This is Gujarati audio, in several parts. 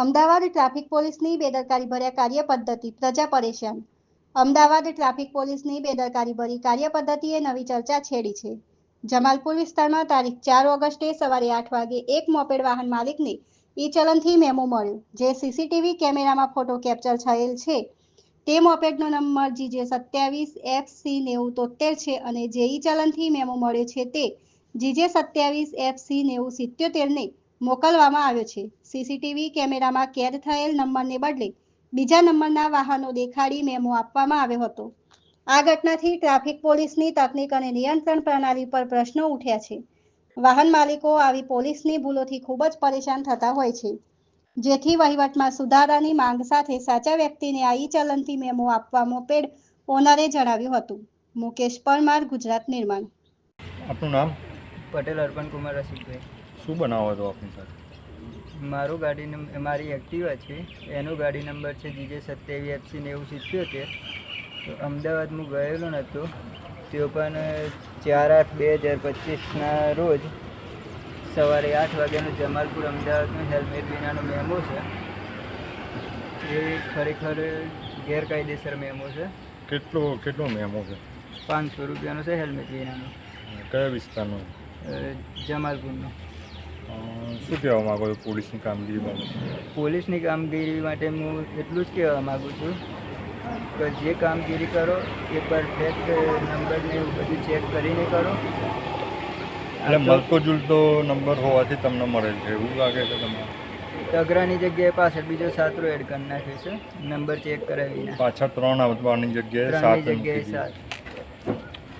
અમદાવાદ ટ્રાફિક પોલીસની બેદરકારી ભર્યા કાર્ય પદ્ધતિ પ્રજા પરેશાન. અમદાવાદ ટ્રાફિક પોલીસની બેદરકારી ભરી કાર્ય પદ્ધતિએ નવી ચર્ચા છેડી છે. જમાલપુર વિસ્તારમાં તારીખ ચાર ઓગસ્ટે સવારે આઠ વાગે એક મોપેડ વાહન માલિકને ઈ ચલનથી મેમો મળ્યું, જે સીસીટીવી કેમેરામાં ફોટો કેપ્ચર થયેલ છે. તે મોપેડનો નંબર જીજે સત્યાવીસ, એફ સી નેવું તોતેર છે અને જે ઈ ચલનથી મેમો મળ્યો છે તે જીજે સત્યાવીસ, એફ સી નેવું સિત્યોતેરને મોકલવામાં આવ્યો છે. સીસીટીવી કેમેરામાં કેદ થયેલ નંબરને બદલે બીજા નંબરના વાહનો દેખાડી મેમો આપવામાં આવ્યો હતો. આ ઘટનાથી ટ્રાફિક પોલીસની તકનીક અને નિયંત્રણ પ્રણાલી પર પ્રશ્નો ઉઠ્યા છે. વાહન માલિકો આવી પોલીસની ભૂલોથી ખૂબ જ પરેશાન થતા હોય છે. જેથી વહીવટમાં સુધારાની માંગ સાથે સાચા વ્યક્તિને આ ઈ ચલનથી મેમો આપવા મોપેડ ઓનરે જણાવ્યું હતું. મુકેશ પરમાર, ગુજરાત નિર્માણ. આપનું નામ? પટેલ અર્પણ કુમાર રસિકભાઈ. શું બનાવો છો આપની સાથે? મારું ગાડી નંબર મારી એક્ટિવા છે. એનો ગાડી નંબર છે જીજે સત્યાવીસ એફસી નેવું સિત્યોતેર. તો અમદાવાદ હું ગયેલો નહોતો. તે પણ ચાર આઠ બે હજાર પચીસના રોજ સવારે આઠ વાગ્યાનું જમાલપુર અમદાવાદનું હેલ્મેટ વિનાનો મેમો છે. એ ખરેખર ગેરકાયદેસર મેમો છે. કેટલો કેટલો મેમો છે? પાંચસો રૂપિયાનો છે હેલ્મેટ વિનાનો. કયા વિસ્તારનો? જમાલપુરનો. શું કહેવા માગો છો પોલીસની કામગીરી બાબતે પોલીસની કામગીરી માટે હું એટલું જ કહેવા માગું છું કે જે કામગીરી કરો એ પરફેક્ટ નંબરને એવું બધું ચેક કરીને કરો. એટલે મળતો જુલતો નંબર હોવાથી તમને મળે છે એવું લાગે છે તમને? તગરાની જગ્યાએ પાછળ બીજો સાતરો એડ કરી નાખ્યો છે નંબર ચેક કરાવીને. પાછળ ત્રણ આવવાની જગ્યાએ સાત જગ્યાએ સાત.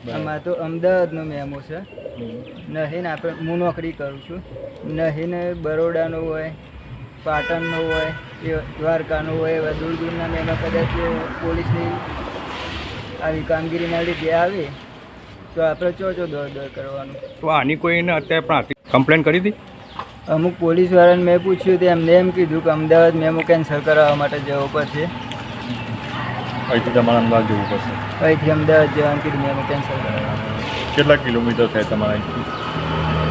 આમાં તો અમદાવાદનો મેમો છે નહીં ને આપણે હું નોકરી કરું છું નહીં ને બરોડાનો હોય પાટણનો હોય એ દ્વારકાનો હોય એવા દૂર દૂરના મેમો કદાચ પોલીસની આવી કામગીરીના લીધે આવે તો આપણે ચો ચો દોડ દોડ કરવાનું તો આની કોઈને અત્યારે પણ કમ્પ્લેન કરી હતી અમુક પોલીસવાળાને મેં પૂછ્યું તો એમને એમ કીધું કે અમદાવાદ મેમો કેન્સલ કરાવવા માટે જવું પડશે અહીંથી તમારે અમદાવાદ જવું પડશે અહીંથી અમદાવાદ જવાનું કીધું મેમો કેન્સલ કરાવ્યું કેટલા કિલોમીટર થાય તમારા અહીંથી?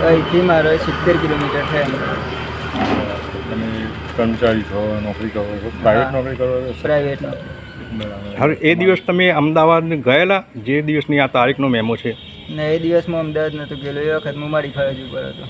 અહીંથી મારે સિત્તેર કિલોમીટર થાય તમે કર્મચારી છો નોકરી કરો છો? પ્રાઇવેટ નોકરી કરો છો? પ્રાઇવેટ બરાબર. હવે એ દિવસ તમે અમદાવાદ ગયેલા? જે દિવસની આ તારીખનો મેમો છે? ને એ દિવસમાં અમદાવાદ નહોતો ગયેલો એ વખત હું મારી ફરજ ઉપર હતો.